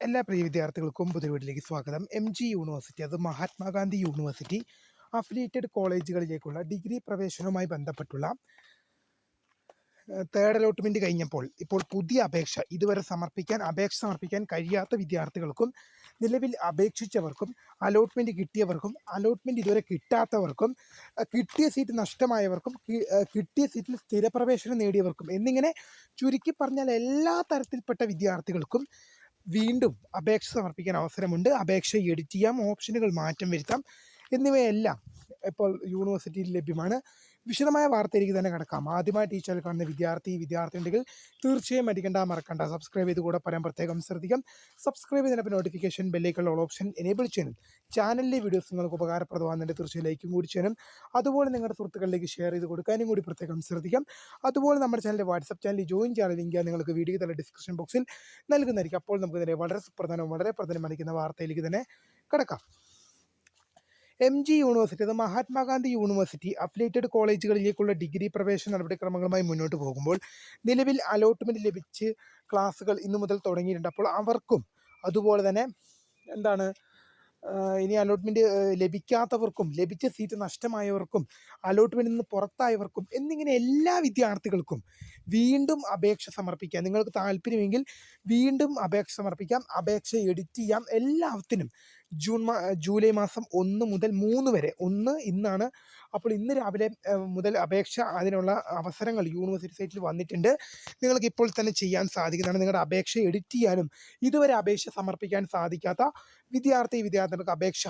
എല്ലാ പ്രിയ വിദ്യാർത്ഥികൾക്കും പുതിയ സ്വാഗതം. എം ജി യൂണിവേഴ്സിറ്റി അത് മഹാത്മാഗാന്ധി യൂണിവേഴ്സിറ്റി അഫിലിയേറ്റഡ് കോളേജുകളിലേക്കുള്ള ഡിഗ്രി പ്രവേശനവുമായി ബന്ധപ്പെട്ടുള്ള തേർഡ് അലോട്ട്മെന്റ് കഴിഞ്ഞപ്പോൾ ഇപ്പോൾ പുതിയ അപേക്ഷ ഇതുവരെ സമർപ്പിക്കാൻ അപേക്ഷ സമർപ്പിക്കാൻ കഴിയാത്ത വിദ്യാർത്ഥികൾക്കും നിലവിൽ അപേക്ഷിച്ചവർക്കും അലോട്ട്മെന്റ് കിട്ടിയവർക്കും അലോട്ട്മെന്റ് ഇതുവരെ കിട്ടാത്തവർക്കും കിട്ടിയ സീറ്റ് നഷ്ടമായവർക്കും കിട്ടിയ സീറ്റിൽ സ്ഥിരപ്രവേശനം നേടിയവർക്കും എന്നിങ്ങനെ ചുരുക്കി പറഞ്ഞാൽ എല്ലാ തരത്തിൽപ്പെട്ട വിദ്യാർത്ഥികൾക്കും വീണ്ടും അപേക്ഷ സമർപ്പിക്കാൻ അവസരമുണ്ട്. അപേക്ഷ എഡിറ്റ് ചെയ്യാം ഓപ്ഷനുകൾ മാറ്റം വരുത്താം. എന്നിവയെല്ലാം ഇപ്പോൾ യൂണിവേഴ്സിറ്റിയിൽ ലഭ്യമാണ്. വിശദമായ വാർത്തയിലേക്ക് തന്നെ കിടക്കാം. ആദ്യമായി ടീച്ചറിൽ കാണുന്ന വിദ്യാർത്ഥി വിദ്യാർത്ഥി ഉണ്ടെങ്കിൽ തീർച്ചയായും മടിക്കേണ്ട മറക്കണ്ട. സബ്സ്ക്രൈബ് ചെയ്ത് കൂടെ പറയാൻ പ്രത്യേകം ശ്രദ്ധിക്കാം. സബ്സ്ക്രൈബ് ചെയ്തപ്പോൾ നോട്ടിഫിക്കേഷൻ ബെല്ലേക്കുള്ള ഓൾ ഓപ്ഷൻ എനേബിൾ ചെയ്യണം ചാനലിലെ വീഡിയോസ് നിങ്ങൾക്ക് ഉപകാരപ്രദമാകുന്നുണ്ട് തീർച്ചയായും ലൈക്കും കൂടി ചെയ്യണം അതുപോലെ നിങ്ങളുടെ സുഹൃത്തുക്കളിലേക്ക് ഷെയർ ചെയ്ത് കൊടുക്കാനും കൂടി പ്രത്യേകം ശ്രദ്ധിക്കാം. അതുപോലെ നമ്മുടെ ചാനലിലെ വാട്സപ്പ് ചാനലിൽ ജോയിൻ ചെയ്യാൻ ലിങ്ക് നിങ്ങൾക്ക് വീഡിയോ തന്നെ ഡിസ്ക്രിപ്ഷൻ ബോക്സിൽ നൽകുന്നതായിരിക്കും. അപ്പോൾ നമുക്ക് ഇതിനെ വളരെ സുപ്രധാനവും വളരെ പ്രധാനമായിരിക്കുന്ന വാർത്തയിലേക്ക് തന്നെ കിടക്കാം. എം ജി യൂണിവേഴ്സിറ്റി അത് മഹാത്മാഗാന്ധി യൂണിവേഴ്സിറ്റി അഫിലിയേറ്റഡ് കോളേജുകളിലേക്കുള്ള ഡിഗ്രി പ്രവേശന നടപടിക്രമങ്ങളുമായി മുന്നോട്ട് പോകുമ്പോൾ നിലവിൽ അലോട്ട്മെന്റ് ലഭിച്ച് ക്ലാസ്സുകൾ ഇന്നു മുതൽ തുടങ്ങിയിട്ടുണ്ട്. അപ്പോൾ അവർക്കും അതുപോലെ തന്നെ എന്താണ് ഇനി അലോട്ട്മെന്റ് ലഭിക്കാത്തവർക്കും ലഭിച്ച സീറ്റ് നഷ്ടമായവർക്കും അലോട്ട്മെന്റിൽ നിന്ന് പുറത്തായവർക്കും എന്നിങ്ങനെ എല്ലാ വിദ്യാർത്ഥികൾക്കും വീണ്ടും അപേക്ഷ സമർപ്പിക്കാം. നിങ്ങൾക്ക് താല്പര്യമെങ്കിൽ വീണ്ടും അപേക്ഷ സമർപ്പിക്കാം. അപേക്ഷ എഡിറ്റ് ചെയ്യാം. എല്ലാത്തിനും ജൂൺ മാ ജൂലൈ മാസം ഒന്ന് മുതൽ മൂന്ന് വരെ. ഒന്ന് ഇന്നാണ്. അപ്പോൾ ഇന്ന് രാവിലെ മുതൽ അപേക്ഷ അതിനുള്ള അവസരങ്ങൾ യൂണിവേഴ്സിറ്റി സൈറ്റിൽ വന്നിട്ടുണ്ട്. നിങ്ങൾക്ക് ഇപ്പോൾ തന്നെ ചെയ്യാൻ സാധിക്കുന്നതാണ്. നിങ്ങളുടെ അപേക്ഷ എഡിറ്റ് ചെയ്യാനും ഇതുവരെ അപേക്ഷ സമർപ്പിക്കാൻ സാധിക്കാത്ത വിദ്യാർത്ഥി വിദ്യാർത്ഥികൾക്ക് അപേക്ഷ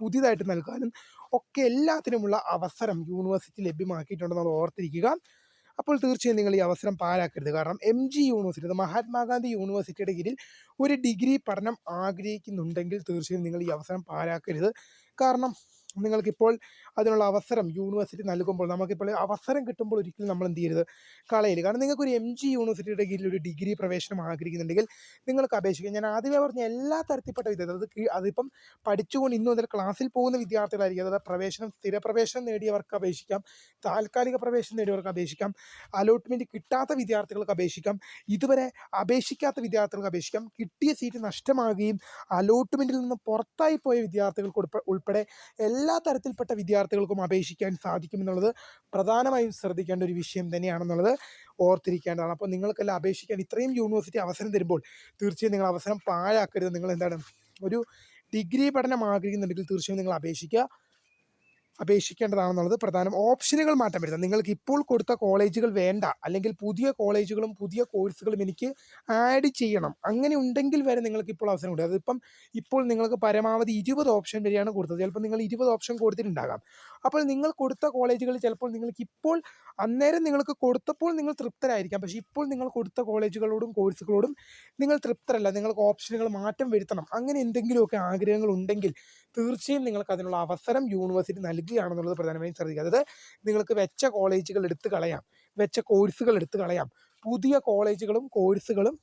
പുതിയതായിട്ട് നൽകാനും ഒക്കെ എല്ലാത്തിനുമുള്ള അവസരം യൂണിവേഴ്സിറ്റി ലഭ്യമാക്കിയിട്ടുണ്ടെന്നുള്ള ഓർത്തിരിക്കുക. അപ്പോൾ തീർച്ചയായും നിങ്ങൾ ഈ അവസരം പാഴാക്കരുത്. കാരണം എം ജി യൂണിവേഴ്സിറ്റി മഹാത്മാഗാന്ധി യൂണിവേഴ്സിറ്റിയുടെ കീഴിൽ ഒരു ഡിഗ്രി പഠനം ആഗ്രഹിക്കുന്നുണ്ടെങ്കിൽ തീർച്ചയായും നിങ്ങൾ ഈ അവസരം പാഴാക്കരുത്. കാരണം നിങ്ങൾക്കിപ്പോൾ അതിനുള്ള അവസരം യൂണിവേഴ്സിറ്റി നൽകുമ്പോൾ നമുക്കിപ്പോൾ അവസരം കിട്ടുമ്പോൾ ഒരിക്കലും നമ്മൾ എന്ത് ചെയ്യരുത്? കളയരുത് കാരണം നിങ്ങൾക്ക് ഒരു എം ജി യൂണിവേഴ്സിറ്റിയുടെ കീഴിൽ ഒരു ഡിഗ്രി പ്രവേശനം ആഗ്രഹിക്കുന്നുണ്ടെങ്കിൽ നിങ്ങൾക്ക് അപേക്ഷിക്കാം. ഞാൻ ആദ്യമേ പറഞ്ഞ എല്ലാ തരത്തിൽപ്പെട്ട വിദ്യാർത്ഥി അത് അതിപ്പം പഠിച്ചുകൊണ്ട് ഇന്നു മുതൽ ക്ലാസ്സിൽ പോകുന്ന വിദ്യാർത്ഥികളായിരിക്കും. അതായത് പ്രവേശനം സ്ഥിരപ്രവേശനം നേടിയവർക്ക് അപേക്ഷിക്കാം. താൽക്കാലിക പ്രവേശനം നേടിയവർക്ക് അപേക്ഷിക്കാം. അലോട്ട്മെന്റ് കിട്ടാത്ത വിദ്യാർത്ഥികൾക്ക് അപേക്ഷിക്കാം. ഇതുവരെ അപേക്ഷിക്കാത്ത വിദ്യാർത്ഥികൾക്ക് അപേക്ഷിക്കാം. കിട്ടിയ സീറ്റ് നഷ്ടമാകുകയും അലോട്ട്മെന്റിൽ നിന്ന് പുറത്തായി പോയ വിദ്യാർത്ഥികൾക്ക് ഉൾപ്പെടെ എല്ലാ തരത്തിൽപ്പെട്ട വിദ്യാർത്ഥികൾക്കും അപേക്ഷിക്കാൻ സാധിക്കുമെന്നുള്ളത് പ്രധാനമായും ശ്രദ്ധിക്കേണ്ട ഒരു വിഷയം തന്നെയാണെന്നുള്ളത് ഓർത്തിരിക്കേണ്ടതാണ്. അപ്പോൾ നിങ്ങൾക്കെല്ലാം അപേക്ഷിക്കാൻ ഇത്രയും യൂണിവേഴ്സിറ്റി അവസരം തരുമ്പോൾ തീർച്ചയായും നിങ്ങൾ അവസരം പാഴാക്കരുത്. നിങ്ങൾ എന്താണ് ഒരു ഡിഗ്രി പഠനം ആഗ്രഹിക്കുന്നുണ്ടെങ്കിൽ തീർച്ചയായും നിങ്ങൾ അപേക്ഷിക്കുക. അപേക്ഷിക്കേണ്ടതാണെന്നുള്ളത് പ്രധാനം ഓപ്ഷനുകൾ മാറ്റം വരുത്താം നിങ്ങൾക്ക് ഇപ്പോൾ കൊടുത്ത കോളേജുകൾ വേണ്ട. അല്ലെങ്കിൽ പുതിയ കോളേജുകളും പുതിയ കോഴ്സുകളും എനിക്ക് ആഡ് ചെയ്യണം. അങ്ങനെ ഉണ്ടെങ്കിൽ വരെ നിങ്ങൾക്ക് ഇപ്പോൾ അവസരം അവസരമുണ്ട് അതിപ്പം ഇപ്പോൾ നിങ്ങൾക്ക് പരമാവധി ഇരുപത് ഓപ്ഷൻ വരെയാണ് കൊടുത്തത്. ചിലപ്പോൾ നിങ്ങൾ ഇരുപത് ഓപ്ഷൻ കൊടുത്തിട്ടുണ്ടാകാം. അപ്പോൾ നിങ്ങൾ കൊടുത്ത കോളേജുകൾ ചിലപ്പോൾ നിങ്ങൾക്ക് ഇപ്പോൾ അന്നേരം നിങ്ങൾക്ക് കൊടുത്തപ്പോൾ നിങ്ങൾ തൃപ്തരായിരിക്കാം. പക്ഷേ ഇപ്പോൾ നിങ്ങൾ കൊടുത്ത കോളേജുകളോടും കോഴ്സുകളോടും നിങ്ങൾ തൃപ്തരല്ല. നിങ്ങൾക്ക് ഓപ്ഷനുകൾ മാറ്റം വരുത്തണം. അങ്ങനെ എന്തെങ്കിലുമൊക്കെ ആഗ്രഹങ്ങൾ ഉണ്ടെങ്കിൽ തീർച്ചയായും നിങ്ങൾക്ക് അതിനുള്ള അവസരം യൂണിവേഴ്സിറ്റി നൽകുകയാണെന്നുള്ളത് പ്രധാനമായും ശ്രദ്ധിക്കുക. അതായത് നിങ്ങൾക്ക് വെച്ച കോളേജുകൾ എടുത്ത് കളയാം. വെച്ച കോഴ്സുകൾ എടുത്ത് കളയാം. പുതിയ കോളേജുകളും കോഴ്സുകളും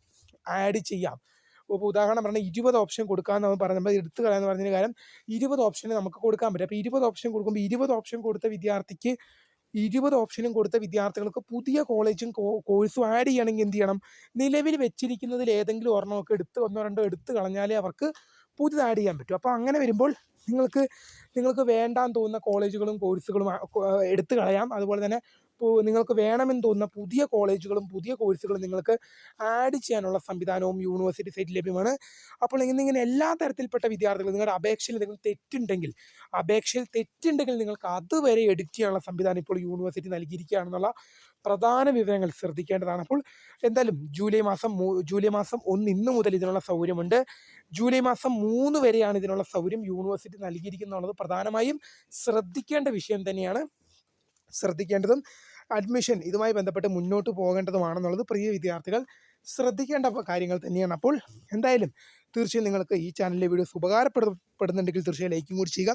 ആഡ് ചെയ്യാം. ഇപ്പോൾ ഉദാഹരണം പറഞ്ഞാൽ ഇരുപത് ഓപ്ഷൻ കൊടുക്കാമെന്ന് നമ്മൾ പറഞ്ഞപ്പോൾ എടുത്തു കളയാന്ന് പറഞ്ഞതിന് കാരണം ഇരുപത് ഓപ്ഷന് നമുക്ക് കൊടുക്കാൻ പറ്റും. അപ്പോൾ ഇരുപത് ഓപ്ഷൻ കൊടുക്കുമ്പോൾ ഇരുപത് ഓപ്ഷൻ കൊടുത്ത വിദ്യാർത്ഥിക്ക് ഇരുപത് ഓപ്ഷനും കൊടുത്ത വിദ്യാർത്ഥികൾക്ക് പുതിയ കോളേജും കോഴ്സും ആഡ് ചെയ്യണമെങ്കിൽ എന്ത് ചെയ്യണം? നിലവിൽ വെച്ചിരിക്കുന്നതിൽ ഏതെങ്കിലും ഒരെണ്ണമൊക്കെ എടുത്ത് ഒന്നോ രണ്ടോ എടുത്ത് കളഞ്ഞാലേ അവർക്ക് പുതിയത് ആഡ് ചെയ്യാൻ പറ്റും. അപ്പോൾ അങ്ങനെ വരുമ്പോൾ നിങ്ങൾക്ക് നിങ്ങൾക്ക് വേണ്ടാന്ന് തോന്നുന്ന കോളേജുകളും കോഴ്സുകളും എടുത്ത് കളയാം. അതുപോലെ തന്നെ നിങ്ങൾക്ക് വേണമെന്ന് തോന്നുന്ന പുതിയ കോളേജുകളും പുതിയ കോഴ്സുകളും നിങ്ങൾക്ക് ആഡ് ചെയ്യാനുള്ള സംവിധാനവും യൂണിവേഴ്സിറ്റി സൈറ്റിൽ ലഭ്യമാണ്. അപ്പോൾ ഇന്നിങ്ങനെ എല്ലാ തരത്തിൽപ്പെട്ട വിദ്യാർത്ഥികൾ നിങ്ങളുടെ അപേക്ഷയിൽ എന്തെങ്കിലും തെറ്റുണ്ടെങ്കിൽ അപേക്ഷയിൽ തെറ്റുണ്ടെങ്കിൽ നിങ്ങൾക്ക് അതുവരെ എഡിറ്റ് ചെയ്യാനുള്ള സംവിധാനം ഇപ്പോൾ യൂണിവേഴ്സിറ്റി നൽകിയിരിക്കുകയാണെന്നുള്ള പ്രധാന വിവരങ്ങൾ ശ്രദ്ധിക്കേണ്ടതാണ്. അപ്പോൾ എന്തായാലും ജൂലൈ മാസം ജൂലൈ മാസം ഒന്ന് ഇന്ന് മുതൽ ഇതിനുള്ള സൗകര്യമുണ്ട്. ജൂലൈ മാസം മൂന്ന് വരെയാണ് ഇതിനുള്ള സൗകര്യം യൂണിവേഴ്സിറ്റി നൽകിയിരിക്കുന്നുള്ളത് പ്രധാനമായും ശ്രദ്ധിക്കേണ്ട വിഷയം തന്നെയാണ്. ശ്രദ്ധിക്കേണ്ടതും അഡ്മിഷൻ ഇതുമായി ബന്ധപ്പെട്ട് മുന്നോട്ട് പോകേണ്ടതുമാണെന്നുള്ളത് പ്രിയ വിദ്യാർത്ഥികൾ ശ്രദ്ധിക്കേണ്ട കാര്യങ്ങൾ തന്നെയാണ്. അപ്പോൾ എന്തായാലും തീർച്ചയായും നിങ്ങൾക്ക് ഈ ചാനലിലെ വീഡിയോസ് ഉപകാരപ്പെടുന്നുണ്ടെങ്കിൽ തീർച്ചയായും ലൈക്കും കൂടി ചെയ്യുക.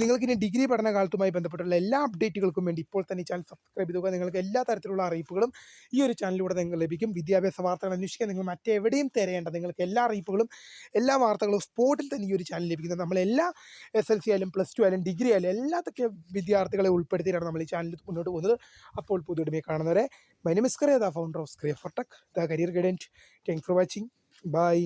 നിങ്ങൾക്ക് ഇനി ഡിഗ്രി പഠനകാലത്തുമായി ബന്ധപ്പെട്ടുള്ള എല്ലാ അപ്ഡേറ്റുകൾക്കും വേണ്ടി ഇപ്പോൾ തന്നെ ചാനൽ സബ്സ്ക്രൈബ് ചെയ്തുക നിങ്ങൾക്ക് എല്ലാ തരത്തിലുള്ള അറിയിപ്പുകളും ഈ ഒരു ചാനലിലൂടെ നിങ്ങൾക്ക് ലഭിക്കും. വിദ്യാഭ്യാസ വാർത്തകൾ അന്വേഷിക്കാൻ നിങ്ങൾ മറ്റെവിടെയും തിരയേണ്ട നിങ്ങൾക്ക് എല്ലാ അറിയിപ്പുകളും എല്ലാ വാർത്തകളും സ്പോട്ടിൽ തന്നെ ഈ ഒരു ചാനൽ ലഭിക്കുന്നത് നമ്മൾ എല്ലാ എസ് എൽ സി ആയാലും പ്ലസ് ടു ആയാലും ഡിഗ്രി ആയാലും എല്ലാത്തൊക്കെ വിദ്യാർത്ഥികളെ ഉൾപ്പെടുത്തിയിട്ടാണ് നമ്മൾ ഈ ചാനൽ മുന്നോട്ട് പോകുന്നത്. അപ്പോൾ പുതിയ കാണുന്നവരെ my the founder of സ്ക്രിയ for tech the career Thank Thanks for watching. Bye.